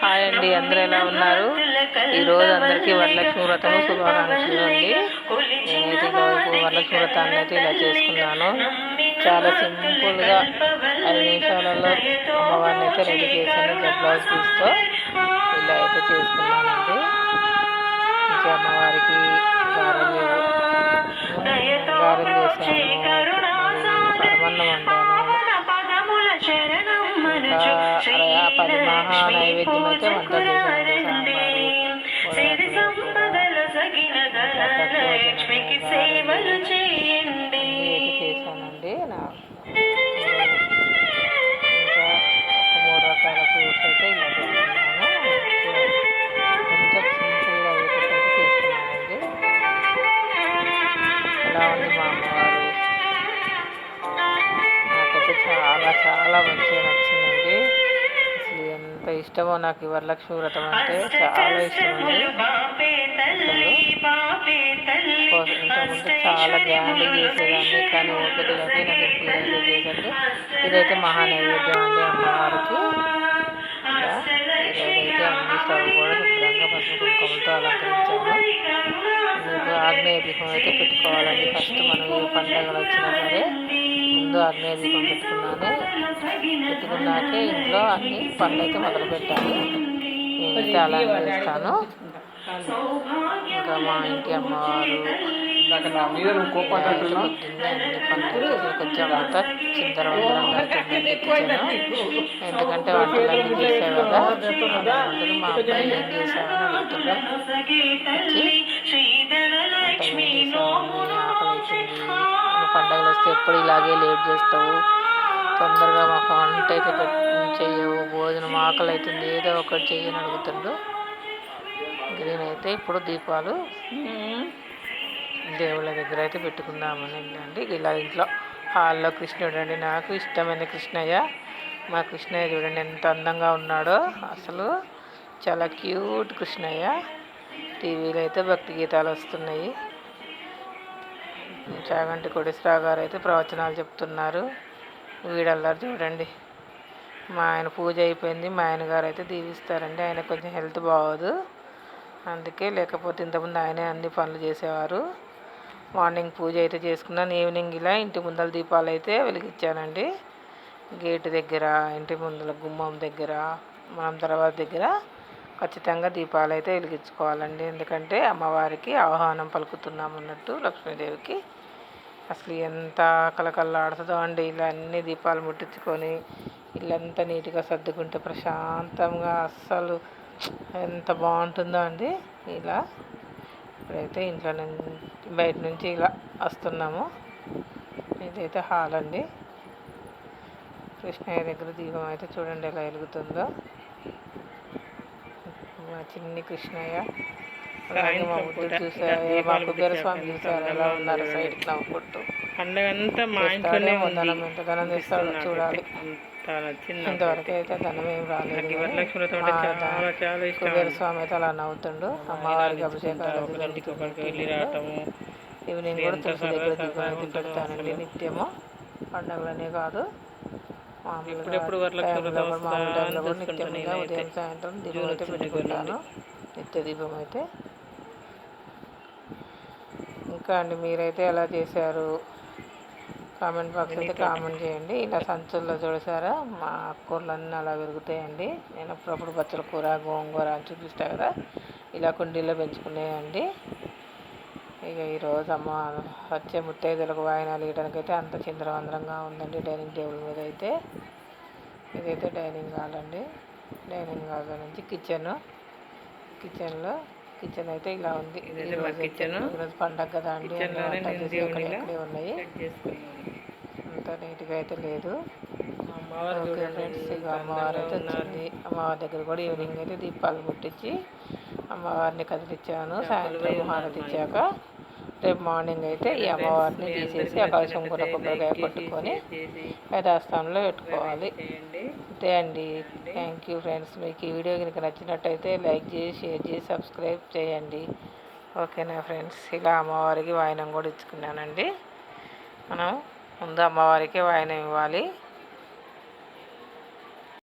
Hi అండి అందరూ ఎలా ఉన్నారు? ఈరోజు అందరికీ వరలక్ష్మి వ్రతం శుభాకాంక్షలు అండి నేనైతే ఈరోజు వరలక్ష్మి వ్రతాన్ని అయితే ఇలా చేసుకున్నాను. చాలా సింపుల్గా ఐదు నిమిషాలలో అమ్మవారిని అయితే రెడీ చేశాను బ్లౌజ్ పీస్తో. ఇలా అయితే చేసుకున్నానండి. ఇంకా అమ్మవారికి గారెలు గారెలు చేశాను. పరమన్నం వండాను. పది మహా నైవేద్యం అయితే వంట చేశాను సాంబారు చేయండి. చేశానండి? నా చాలా చాలా మంచిగా నచ్చిందండి. అసలు ఎంత ఇష్టమో నాకు వరలక్ష్మి వ్రతం అంటే చాలా ఇష్టం అండి ఇంతకుముందు చాలా గ్రాండ్ చేసేదాన్ని కానీ ఓపిక లేక నాకు ఇప్పుడు అయితే ఇదైతే మహా నైవేద్యం అండి అమ్మవారికి. ఇదైతే అన్ని స్టవ్ కూడా శుభ్రంగా పసుపు కుంకుమలతో అలంకరించాము. మీకు ఆగ్నేయ దీపం అయితే పెట్టుకోవాలండి. ఫస్ట్ మనం ఏ పండుగలు వచ్చినా సరే ముందు అది దీపం పెట్టుకున్నాకే ఇంట్లో అన్ని పనులైతే అయితే మొదలు పెట్టాను నేనైతే అలా చేస్తాను. ఇంకా మా ఇంటి అమ్మవారు ఇందాక కొంచెం అంతా చిందరవందరంగా ఎందుకంటే వంటలన్నీ చేసే కదా. ఆ వంటలు మా అబ్బాయి ఏం చేసామని అడుగుతున్నా ఎప్పుడు ఇలాగే లేట్ చేస్తావు? తొందరగా మాకు వంట అయితే చేయవు భోజనం ఆకలి అవుతుంది ఏదో ఒకటి చేయని అడుగుతుండ్రు గ్రీన్ అయితే ఇప్పుడు దీపాలు దేవుళ్ళ దగ్గర అయితే పెట్టుకుందామని అండి ఇలా ఇంట్లో హాల్లో కృష్ణుడు అండి. నాకు ఇష్టమైన కృష్ణయ్య. మా కృష్ణయ్య చూడండి ఎంత అందంగా ఉన్నాడో. అసలు చాలా క్యూట్ కృష్ణయ్య. టీవీలో అయితే భక్తి గీతాలు వస్తున్నాయి. చాగంటి కొడిశ్రా గారు అయితే ప్రవచనాలు చెప్తున్నారు. వీడల్లారు చూడండి. మా ఆయన పూజ అయిపోయింది. మా ఆయన గారు అయితే దీవిస్తారండి. ఆయన కొంచెం హెల్త్ బాగోదు. అందుకే లేకపోతే ఇంతకుముందు ఆయనే అన్ని పనులు చేసేవారు. మార్నింగ్ పూజ అయితే చేసుకున్నాను. ఈవినింగ్ ఇలా ఇంటి ముందల దీపాలు అయితే వెలిగించానండి. గేటు దగ్గర ఇంటి ముందల గుమ్మం దగ్గర మనం తర్వాత దగ్గర ఖచ్చితంగా దీపాలు అయితే వెలిగించుకోవాలండి. ఎందుకంటే అమ్మవారికి ఆహ్వానం పలుకుతున్నాం అన్నట్టు లక్ష్మీదేవికి. అసలు ఎంత కలకల్లాడుతుందో అండి. ఇలా అన్ని దీపాలు ముట్టించుకొని ఇల్లంతా నీట్గా సర్దుకుంటే ప్రశాంతంగా అస్సలు ఎంత బాగుంటుందో అండి. ఇలా ఇప్పుడైతే ఇంట్లో నుంచి బయట నుంచి ఇలా వస్తున్నాము. ఇదైతే హాల్ అండి కృష్ణయ్య దగ్గర దీపం అయితే చూడండి ఎలా వెలుగుతుందో. చిన్ని కృష్ణయ్య అలాగే మా బుద్ధుడు చూసారు మా కుబేర స్వామి చూసారు ఎలా ఉన్నారు సైడ్కి నవ్వుకుంటూ పండగ అంతా మా ఇంట్లోనే చేస్తాడేమో ఉంది. ధనం ఎంత ధనం తెస్తాడో చూడాలి. ఇంతవరకు అయితే ధనం ఏం రాలేదు. అయితే అలా నవ్వుతుండు. అమ్మవారికి అభిషేకాలు కూడా తులసి దగ్గర పెడతానండి నిత్యము. పండగలనే కాదు. ఎప్పుడెప్పుడు వరలక్ష్మి ఉదయం. సాయంత్రం దీపం అయితే పెట్టుకుంటాను. నిత్య దీపం అయితే. ఇంకా అండి మీరైతే ఎలా చేశారు? కామెంట్ బాక్స్ అయితే కామెంట్ చేయండి. ఇలా సంచుల్లో చూసారా మా కూరలన్నీ అలా పెరుగుతాయండి. నేను అప్పుడప్పుడు పచ్చల కూర గోంగూర అని చూపిస్తా కదా. ఇలా కుండీలో పెంచుకునేయండి. ఇక ఈరోజు అమ్మ వచ్చే ముత్తైదులకు వాయినాలు ఇవ్వడానికి అయితే అంత చిందరవందరంగా ఉందండి డైనింగ్ టేబుల్ మీద అయితే. ఇదైతే డైనింగ్ హాల్ అండి. డైనింగ్ హాల్ నుంచి కిచెన్. కిచెన్లో కిచెన్ అయితే ఇలా ఉంది. కిచెన్. ఈరోజు పండగ కదా అండి. అక్కడే ఉన్నాయి. అంత నీట్గా అయితే లేదు. ఓకే ఫ్రెండ్స్ ఇక అమ్మవారు అయితే. వచ్చింది. అమ్మవారి దగ్గర కూడా ఈవినింగ్ అయితే దీపాలు ముట్టించి అమ్మవారిని కదిలిచ్చాను. సాయంత్రం హారతి ఇచ్చాక రేపు మార్నింగ్ అయితే ఈ అమ్మవారిని తీసేసి ఆ కలశం కూడా కొబ్బరికాయ పట్టుకొని యథాస్థానంలో పెట్టుకోవాలి. అంతే అండి. థ్యాంక్ యూ ఫ్రెండ్స్ మీకు ఈ వీడియో కనుక నచ్చినట్టయితే లైక్ చేసి షేర్ చేసి సబ్స్క్రైబ్ చేయండి. ఓకేనా ఫ్రెండ్స్ ఇలా అమ్మవారికి వాయినం కూడా ఇచ్చుకున్నానండి. మనం ముందు అమ్మవారికి వాయినం ఇవ్వాలి.